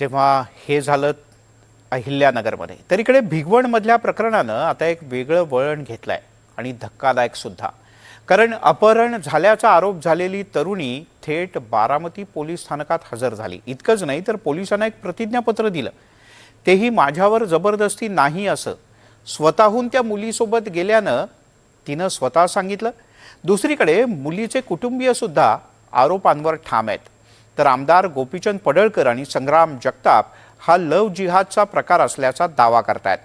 तेव्हा हे झालं अहिल्यानगरमध्ये. तर इकडे भिगवणमधल्या प्रकरणानं आता एक वेगळं वळण घेतलं आहे आणि धक्कादायक सुद्धा. कारण अपहरण झाल्याचा आरोप झालेली तरुणी थेट बारामती पोलीस स्थानकात हजर झाली. इतकंच नाही तर पोलिसांना एक प्रतिज्ञापत्र दिलं. तेही माझ्यावर जबरदस्ती नाही असं. स्वतःहून त्या मुलीसोबत गेल्यानं तिनं स्वतः सांगितलं. दुसरीकडे मुलीचे कुटुंबीय सुद्धा आरोपांवर ठाम आहेत. तर आमदार गोपीचंद पडळकर आणि संग्राम जगताप हा लव जिहादचा प्रकार असल्याचा दावा करतायत.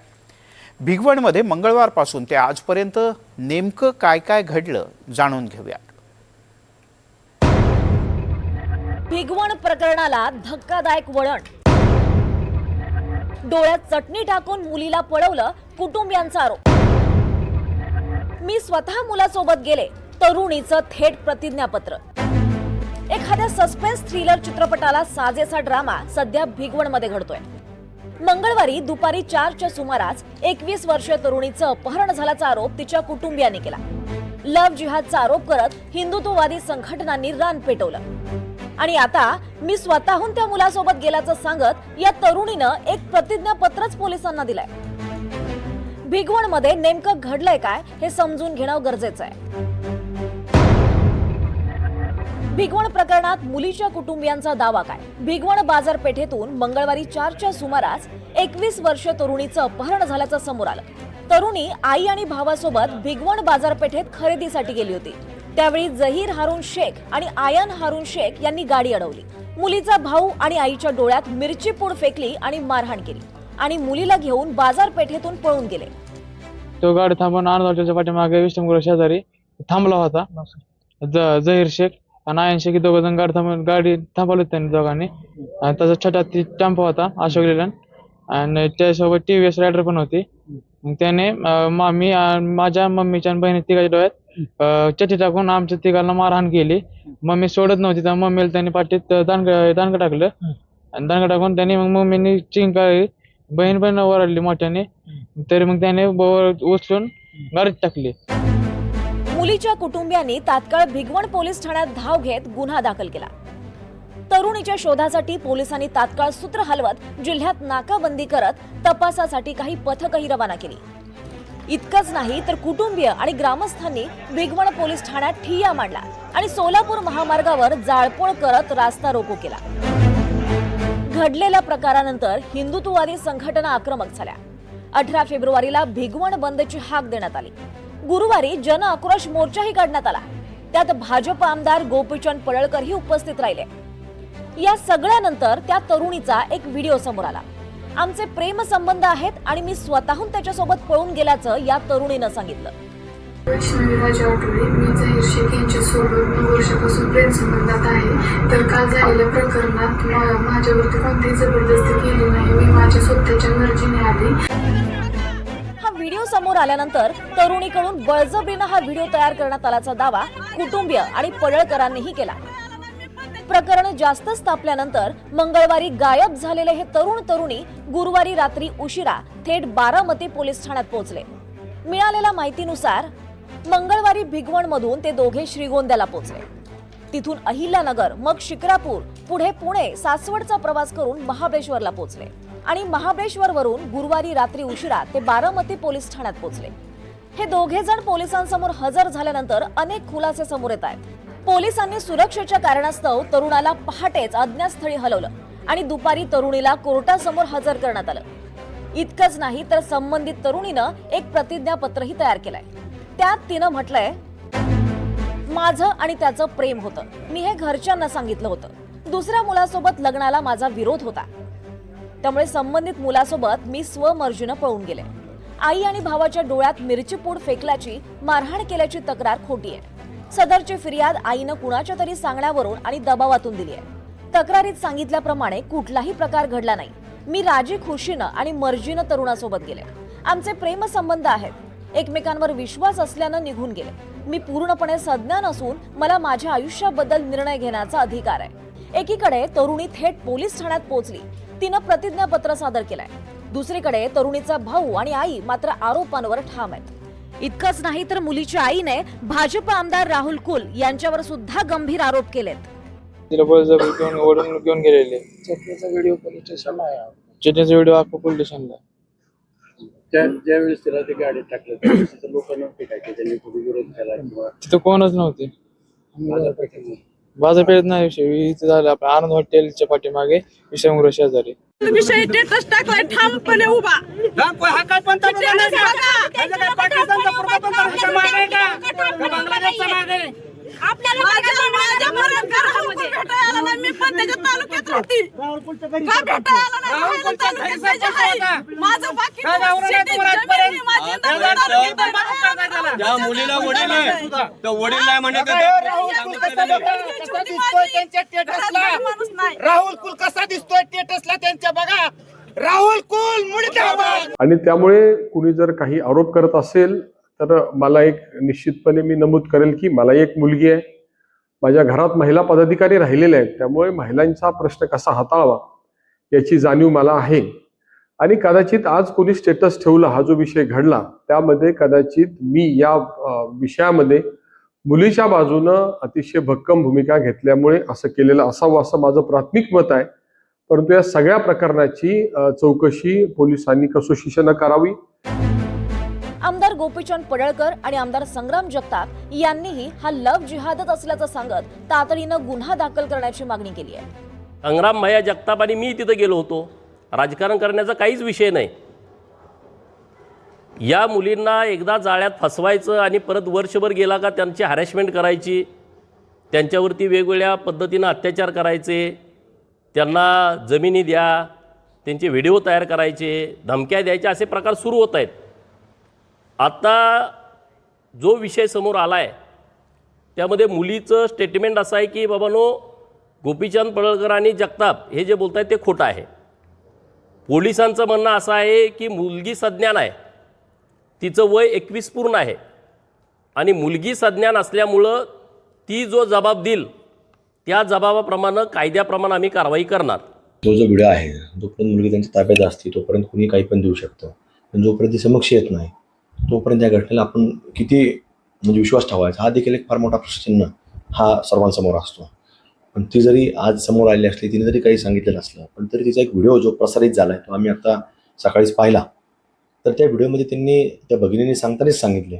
भिगवणमध्ये मंगळवारपासून ते आजपर्यंत नेमकं काय काय घडलं जाणून घेऊयात. भिगवण प्रकरणाला धक्कादायक वळण. डोळ्यात चटणी टाकून मुलीला पळवलं कुटुंबियांचा आरोप. मी स्वतः मुलासोबत गेले तरुणीचं थेट प्रतिज्ञापत्र. एखाद्या सस्पेन्स थ्रिलर चित्रपटाला साजेसा ड्रामा सध्या भिगवणमध्ये घडतोय. मंगळवारी दुपारी चारच्या सुमारास एकवीस वर्षीय तरुणीचं अपहरण झाल्याचा आरोप तिच्या कुटुंबियांनी केला. लव्ह जिहादचा आरोप करत हिंदुत्ववादी संघटनांनी रान पेटवलं. आणि आता मी स्वतःहून त्या मुलासोबत गेल्याचं सांगत या तरुणीनं एक प्रतिज्ञापत्रच पोलिसांना दिलंय. भिगवणमध्ये नेमकं घडलंय काय हे समजून घेणं गरजेचं आहे. भिगवण प्रकरणात मुलीच्या कुटुंबियांचा दावा काय? भिगवण बाजारपेठेतून मंगळवारी चारच्या सुमारास एकवीस वर्ष तरुणीचं अपहरण झाल्याचं समोर आलं. तरुणी आई आणि भावासोबत भिगवण बाजारपेठेत खरेदीसाठी गेली होती. त्यावेळी जहीर हारून शेख आणि आयन हारून शेख यांनी गाडी अडवली. मुलीचा भाऊ आणि आईच्या डोळ्यात मिरची पूड फेकली आणि मारहाण केली आणि मुलीला घेऊन बाजारपेठेतून पळून गेले. तो गाडी थांबवून आनंद पाठीमागे शेजारी थांबला होता. ज- जहीर शेख आणि आयन की दोघ जण गाडी थांबवून गाडी थांबवली त्यांनी दोघांनी. आणि त्याचा छोटा ती टेम्पो होता अशोक लेलन. आणि त्यासोबत टी व्ही एस रायडर पण होती. मग त्याने अं, आणि माझ्या मम्मीच्या आणि बहिणी तिघाच्या डोळ्यात अं, चटी टाकून आमच्या तिघांना मारहाण केली. मम्मी सोडत नव्हती त्या मम्मीला त्यांनी पाठीत दानग दानग टाकलं. आणि दानग टाकून त्यांनी मग मम्मीनी चिंकाळली बहीण पण ओरडली मोठ्याने. तरी मग त्याने उचलून गाडीत टाकली. मुलीच्या कुटुंबियांनी तात्काळ भिगवण पोलीस ठाण्यात धाव घेत गुन्हा दाखल केला. तरुणीच्या शोधासाठी पोलिसांनी तात्काळ सूत्र हलवत जिल्ह्यात नाकाबंदी करत तपासासाठी काही पथकही रवाना केली. इतकंच नाही तर कुटुंबीय आणि ग्रामस्थांनी भिगवण पोलीस ठाण्यात ठिय्या मांडला आणि सोलापूर महामार्गावर जाळपोळ करत रास्ता रोको केला. घडलेल्या प्रकारानंतर हिंदुत्ववादी संघटना आक्रमक झाल्या. अठरा फेब्रुवारीला भिगवण बंदची हाक देण्यात आली. गुरुवारी जन आक्रोश मोर्चाही काढण्यात आला. त्यात भाजप आमदार गोपीचंद पडळकरही उपस्थित राहिले. या सगळ्यानंतर त्या तरुणीचा एक व्हिडिओ समोर आला. आमचे प्रेम संबंध आहेत आणि मी स्वतःहून त्याच्यासोबत पळून गेल्याचं या तरुणीनं सांगितलं. वैष्णवी राजा मी जाहीर शेख यांच्यासोबत नऊ वर्षापासून प्रेमसंबंधात आहे तर काल झालेल्या प्रकरणात माझ्यावरती कोणतीही जबरदस्ती केली नाही. मी माझ्या स्वतःच्या मर्जीने आली. समोर आल्यानंतर तरुणीकडून बळजबरीनं हा व्हिडिओ तयार करण्यात आल्याचा दावा कुटुंबीय आणि पडळकरांनीही केला. प्रकरण जास्तच तापल्यानंतर मंगळवारी गायब झालेले हे तरुण तरुणी गुरुवारी रात्री उशिरा थेट बारामती पोलीस ठाण्यात पोहोचले. मिळालेल्या माहितीनुसार मंगळवारी भिगवण मधून ते दोघे श्रीगोंद्याला पोहोचले. तिथून अहिल्यानगर मग शिक्रापूर पुढे पुणे सासवडचा प्रवास करून महाबळेश्वरला पोहोचले. आणि महाबळेश्वर वरून गुरुवारी रात्री उशिरा ते बारामती पोलीस ठाण्यात पोहोचले. हे दोघे जण पोलिसांसमोर हजर झाल्यानंतर अनेक खुलासे समोर येत आहेत. पोलिसांनी सुरक्षेच्या कारणास्तव तरुणाला पहाटेच अज्ञातस्थळी हलवलं आणि दुपारी तरुणीला कोर्टासमोर हजर करण्यात आलं. इतकंच नाही तर संबंधित तरुणीनं एक प्रतिज्ञापत्रही तयार केलंय. त्यात तिनं म्हटलंय माझं आणि त्याचं प्रेम होतं. मी हे घरच्यांना सांगितलं होतं. दुसऱ्या मुलासोबत लग्नाला माझा विरोध होता. त्यामुळे संबंधित मुलासोबत मी स्वमर्जीनं पळून गेले. आई आणि भावाच्या डोळ्यात मिरची पूड फेकल्याची मारहाण केल्याची तक्रार खोटी आहे. सदरची फिर्याद आईनं कुणाच्या तरी सांगण्यावरून आणि दबावातून दिली आहे. तक्रारीत सांगितल्याप्रमाणे कुठलाही प्रकार घडला नाही. मी राजी खुशीनं आणि मर्जीनं तरुणासोबत गेले. आमचे प्रेमसंबंध आहेत. एकमेकांवर विश्वास असल्यानं निघून गेले. मी पूर्णपणे सज्ञान असून मला माझ्या आयुष्याबद्दल निर्णय घेण्याचा अधिकार आहे. एकीकडे तरुणी थेट पोलीस ठाण्यात पोहोचली. तिनं प्रतिज्ञापत्र सादर केलंय. दुसरीकडे तरुणीचा भाऊ आणि आई मात्र आरोपांवर ठाम आहेत. इतकंच नाही तर मुलीच्या आईने भाजप आमदार राहुल कुल यांच्यावर सुद्धा गंभीर आरोप केलेत. तिला बळजबरी घेऊन ओढून घेऊन गेलेले. चटणीचा व्हिडिओ पोलीस स्टेशनला आहे. चिटणीचा व्हिडिओ अख्खा पोलीस स्टेशनला. त्या ज्या वेळेस तिला ते गाडीत टाकलं त्यावेळेस तिथं लोक नव्हते काय की त्यांनी कुठे विरोध केला किंवा तिथं कोणच नव्हते. बाजारपेठेत नाही विषय इथं झालं आपलं आनंद हॉटेलच्या पाठीमागे विश्रामगृह शेजारी. विषय स्टेटस टाकलाय ठामपणे उभा. स्टेटस त्या मुलीला वडील आहे. तर वडील नाही म्हणत घरात माणूस नाही राहुल कुल कसा दिसतोय स्टेटसला त्यांच्या बघा. राहुल कुल आणि त्यामुळे कुणी जर काही आरोप करत असेल तर मला एक निश्चितपणे मी नमूद करेल की मला एक मुलगी आहे. माझ्या घरात महिला पदाधिकारी राहिलेल्या आहेत. त्यामुळे महिलांचा प्रश्न कसा हाताळावा याची जाणीव मला आहे. आणि कदाचित आज कोणी स्टेटस ठेवला हा जो विषय घडला त्यामध्ये कदाचित मी या विषयामध्ये मुलीच्या बाजूनं अतिशय भक्कम भूमिका घेतल्यामुळे असं केलेलं असावं असं माझं प्राथमिक मत आहे. परंतु या सगळ्या प्रकरणाची चौकशी पोलिसांनी कसोशीशनं करावी. आमदार गोपीचंद पडळकर आणि आमदार संग्राम जगताप यांनीही हा लव जिहादच असल्याचं सांगत तातडीनं गुन्हा दाखल करण्याची मागणी केली आहे. संग्राम भैया जगताप आणि मी तिथं गेलो होतो. राजकारण करण्याचा काहीच विषय नाही. या मुलींना एकदा जाळ्यात फसवायचं आणि परत वर्षभर गेला का त्यांची हॅरेसमेंट करायची त्यांच्यावरती वेगवेगळ्या पद्धतीनं अत्याचार करायचे त्यांना जमिनी द्या त्यांचे व्हिडिओ तयार करायचे धमक्या द्यायच्या असे प्रकार सुरू होत आहेत. आता जो विषय समोर आला आहे त्यामध्ये मुलीचं स्टेटमेंट असं आहे की बाबानो गोपीचंद पडळकर आणि जगताप हे जे बोलत आहेत ते खोटं आहे. पोलिसांचं म्हणणं असं आहे की मुलगी सज्ञान आहे. तिचं वय एकवीस पूर्ण आहे. आणि मुलगी सज्ञान असल्यामुळं ती जो जबाब देईल त्या जबाबाप्रमाणे कायद्याप्रमाणे आम्ही कारवाई करणार. तो जो व्हिडिओ आहे जोपर्यंत मुलगी त्यांच्या ताब्यात असते तोपर्यंत कुणी काही पण देऊ शकतं. पण जोपर्यंत ती समक्ष येत नाही तोपर्यंत या घटनेला आपण किती म्हणजे विश्वास ठेवायचा हा देखील एक फार मोठा प्रश्नचिन्ह हा सर्वांसमोर असतो. पण ती जरी आज समोर आली असली तिने जरी काही सांगितलेलं असलं पण तरी तिचा एक व्हिडिओ जो प्रसारित झाला आहे तो आम्ही आता सकाळीच पाहिला. तर त्या व्हिडिओमध्ये त्यांनी त्या भगिनीने सांगतानाच सांगितले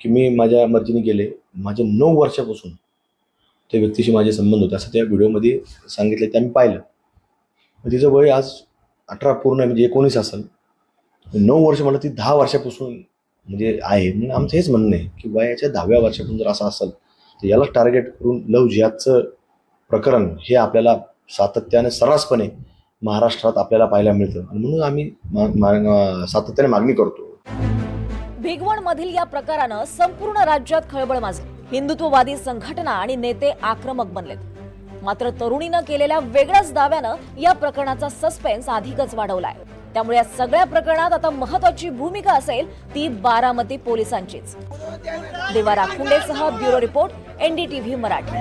की मी माझ्या मर्जीने गेले. माझे नऊ वर्षापासून त्या व्यक्तीशी माझे संबंध होते. असं त्या व्हिडिओमध्ये सांगितले ते आम्ही पाहिलं. मग तिचं वय आज अठरा पूर्ण म्हणजे एकोणीस असेल. नऊ वर्ष मला ती दहा वर्षापासून म्हणजे आहे. म्हणून आमचं हेच म्हणणं आहे की वयाच्या दहाव्या वर्षापासून जर असं असेल तर याला टार्गेट करून लव जिहादचं प्रकरण हे आपल्याला सातत्याने सर्रासपणे महाराष्ट्रात आपल्याला पाहायला मिळतं. आणि म्हणून आम्ही सातत्याने मागणी करतो. भिगवण मधील या प्रकारानं संपूर्ण राज्यात खळबळ माजली. हिंदुत्ववादी संघटना आणि नेते आक्रमक बनलेत. मात्र तरुणीनं केलेल्या वेगळ्याच दाव्यानं या प्रकरणाचा सस्पेन्स अधिकच वाढवलाय. त्यामुळे या सगळ्या प्रकरणात आता महत्वाची भूमिका असेल ती बारामती पोलिसांचीच. देवा राखुंडेसह ब्युरो रिपोर्ट एनडीटीव्ही मराठी.